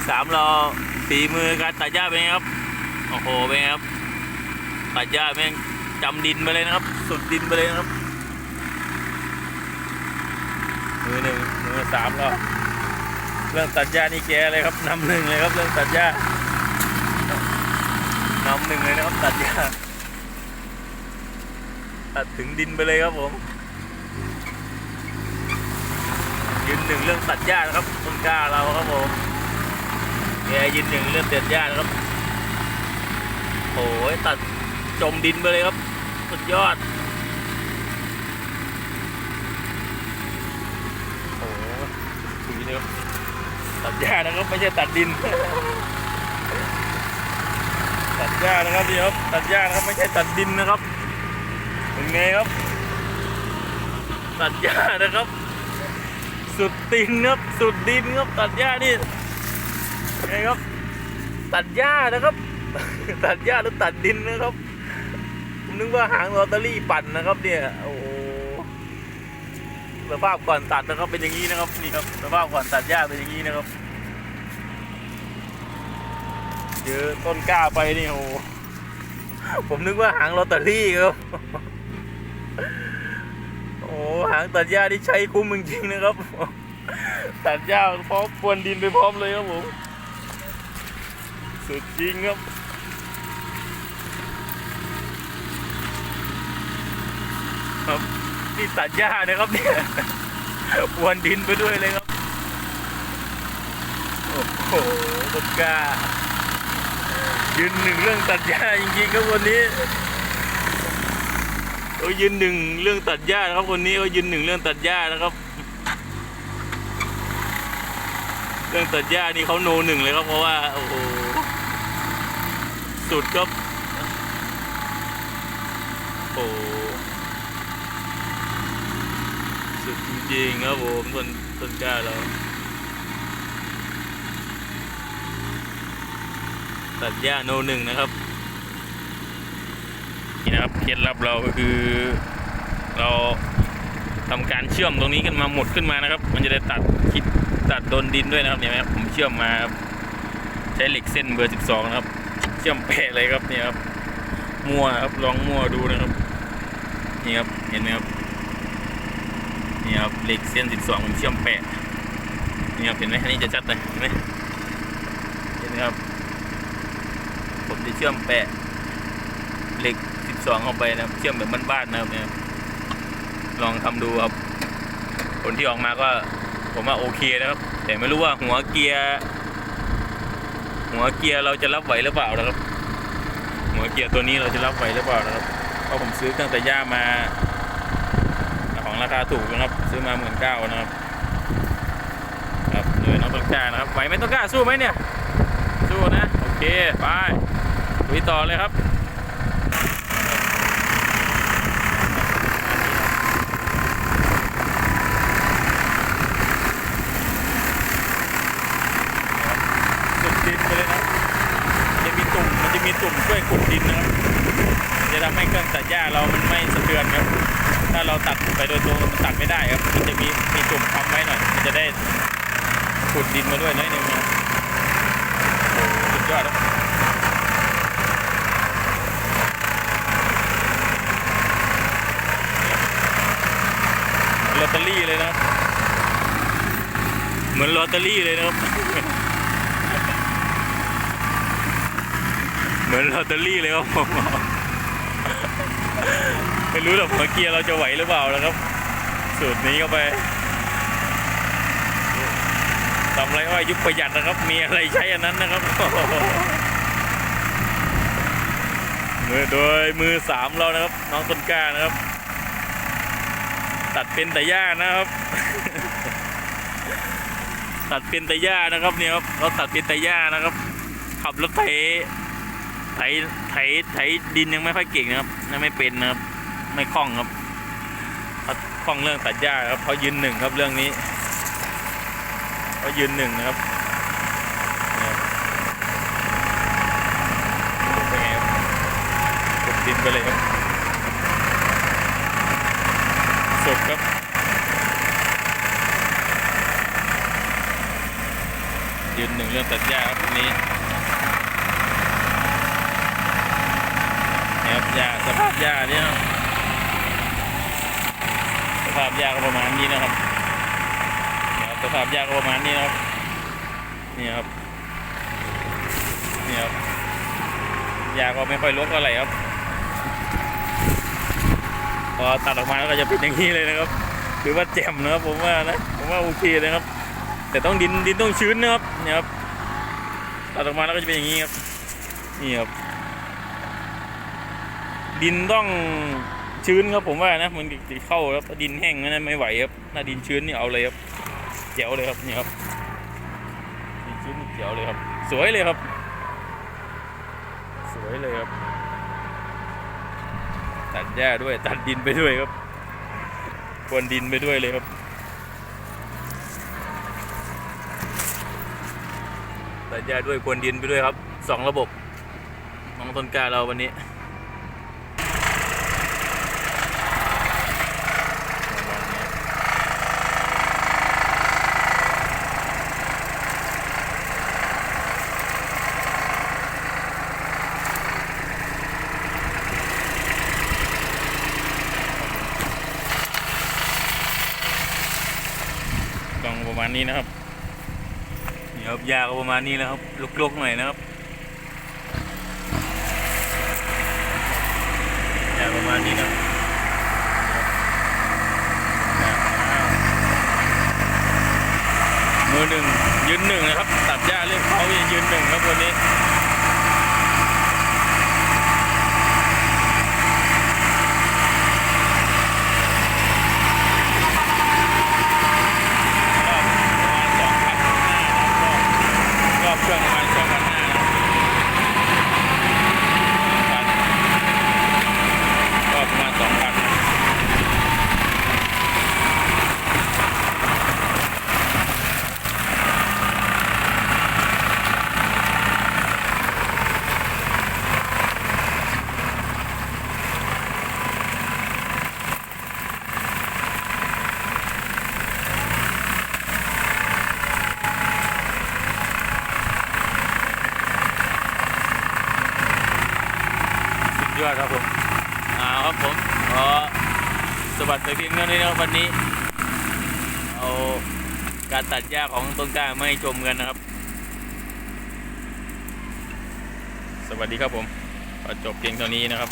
อสามเราฝีมือการตัดหญ้าเป็นไงครับ โอ้โห เป็นไงครับ ตัดหญ้าแม่งจำดินไปเลยนะครับ สุดดินไปเลยนะครับ มือหนึ่งมือสามเราเรื่องตัดหญ้านี่แกเลยครับนำหนึ่งเลยครับเรื่องตัดหญ้านำหนึ่งเลยนะครับตัดหญ้าตัดถึงดินไปเลยครับผมยืนหนึ่งเรื่องตัดหญ้านะครับต้นกล้าเราครับผม แกยืนหนึ่งเรื่องตัดหญ้านะครับโอ้ยตัดจมดินไปเลยครับ สุดยอดโอ้ถุยเลยครับตัดหญ้านะครับไม่ใช่ตัดดิน ตัดหญ้านะครับนี่ครับตัดหญ้านะครับไม่ใช่ตัดดินนะครับเป็นไงครับ ตัดหญ้านะครับ สุดตินครับสุดดินครับตัดหญ้านี่ ไงครับ ตัดหญ้านะครับ ตัดหญ้าหรือตัดดินนะครับผมนึกว่าหางลอตเตอรี่ปั่นนะครับ เนี่ยโอ้สภาพก่อนตัดนะครับเป็นอย่างนี้นะครับนี่ครับสภาพก่อนตัดหญ้าเป็นอย่างนี้นะครับเจอต้นกล้าไปนี่โอ้ผมนึกว่าหางลอตเตอรี่ครับโอ้หางตัดหญ้าที่ใช้คุ้มจริงๆนะครับ ตัดหญ้าพร้อมปวนดินไปพร้อมเลยครับผม สุดจริงครับครับนี่ตัดหญ้านะครับเนี่ยปวนดินไปด้วยเลยครับ โอ้โหต้นกล้ายืนหนึ่งเรื่องตัดหญ้าจริงๆครับวันนี้เขายืนหนึ่งเรื่องตัดหญ้านะครับคนนี้เขายืนหนึ่งเรื่องตัดหญ้านะครับ เรื่องตัดหญ้านี่เขาโนหนึ่งเลยครับเพราะว่าโอ้โห สุดครับโอ้โหสุดจริงๆครับผมต้นต้นกล้าเราตัดหญ้าโนหนึ่งนะครับ นี่นะครับเคล็ดลับเราก็คือ เราทำการเชื่อมตรงนี้ขึ้นมาหมดขึ้นมานะครับ มันจะได้ตัดคิดตัดโดนดินด้วยนะครับเนี่ยนะครับผมเชื่อมมาครับใช้เหล็กเส้นเบอร์ 12 นะครับ เชื่อมเปะเลยครับเนี่ยครับมั่วครับลองมั่วดูนะครับ นี่ครับเห็นไหมครับนี่ครับเหล็กเส้น12ผมเชื่อมแปะนี่ครับเห็นไหมอันนี้จะชัดเลยเห็นไหมเห็นไหมครับ ผมจะเชื่อมแปะเหล็ก12เข้าไปนะครับ เชื่อมแบบบ้านๆนะครับเนี่ยลองทำดูครับผลที่ออกมาก็ผมว่าโอเคนะครับ แต่ไม่รู้ว่าหัวเกียร์ หัวเกียร์เราจะรับไหวหรือเปล่านะครับ หัวเกียร์ตัวนี้เราจะรับไหวหรือเปล่านะครับเพราะผมซื้อเครื่องแต่ย่ามา ของราคาถูกนะครับ ซื้อมาหมื่นเก้านะครับครับเลยน้องต้นกล้านะครับไหวไหมต้นกล้าสู้ไหมเนี่ย สู้นะ โอเคไปลุยต่อเลยครับ สุดดินไปเลยนะมันจะมีตุ่ม มัน จะมีตุ่มช่วยขุดดินนะครับจะทำให้เครื่องตัดหญ้าเรามันไม่สะเทือนครับ ถ้าเราตัดไปโดยตรงมันตัดไม่ได้ครับ มันจะมีมีตุ่มค้ำไว้หน่อย มันจะได้ขุดดินมาด้วยน้อยหนึ่งนะครับโหสุดยอดครับลอตเตอรี่เลยนะครับ เหมือนลอตเตอรี่เลยนะครับ เหมือนลอตเตอรี่เลยครับผมไม่รู้หรอกหัวเกียร์เราจะไหวหรือเปล่านะครับ สูตรนี้เข้าไปทำไรว่ายุคประหยัดนะครับ มีอะไรใช้อันนั้นนะครับมือโดยมือสามเรานะครับ น้องต้นกล้านะครับ ตัดเป็นแต่หญ้านะครับ ตัดเป็นแต่หญ้านะครับเนี่ยครับเราตัดเป็นแต่หญ้านะครับ ขับรถไถ ไถไถไถดินยังไม่ค่อยเก่งนะครับยังไม่เป็นนะครับ ไม่คล่องครับเขาคล่องเรื่องตัดหญ้าครับเขายืนหนึ่งครับเรื่องนี้เขายืนหนึ่งนะครับเนี่ยเป็นไงครับกดดินไปเลยครับสุดครับยยืนหนึ่งเรื่องตัดหญ้าครับวันนี้ ครับหญ้าสภาพหญ้าเนี่ยสภาพหญ้าก็ประมาณนี้นะครับสภาพหญ้าก็ประมาณนี้นะครับนี่ครับนี่ครับหญ้าก็ไม่ค่อยรกเท่าไรครับพอตัดออกมาแล้วก็จะเป็นอย่างนี้เลยนะครับถือว่าแจ่มนะครับผมว่านะผมว่าโอเคนะครับ แต่ต้องดินดินต้องชื้นนะครับเนี่ยครับตัดออกมาแล้วก็จะเป็นอย่างนี้ครับนี่ครับ ดินต้องชื้นครับผมว่านะมันจะเข้าครับถ้าดินแห้งนั้นไม่ไหวครับถ้าดินชื้นนี่เอาเลยครับเจ๋วเลยครับนี่ครับดินชื้นเจ๋วเลยครับ สวยเลยครับ สวยเลยครับ ตัดหญ้าด้วยตัดดินไปด้วยครับกวนดินไปด้วยเลยครับตัดหญ้าด้วยกวนดินไปด้วยครับสองระบบน้องต้นกล้าเราวันนี้กล่ องประมาณนี้นะครับนี่ครับยาก็ประมาณนี้นะครับลุกๆหน่อยนะครับยาประมาณนี้นะครับมือหนึ่งยืนหนึ่งนะครับ ตัดหญ้าเรียกเขายืนหนึ่งครับวันนี้ รอบประมาณสองพันห้ารอบเครื่องประมาณสองพันห้าก็ประมาณสองพันสุด ยอดครับผมอ่าครับผมขอสวัสดีเพียงเท่านี้นะครับวันนี้ เอาการตัดหญ้าของต้นกล้ามาให้ชมกันนะครับ สวัสดีครับผมขอจบเพียงเท่านี้นะครับ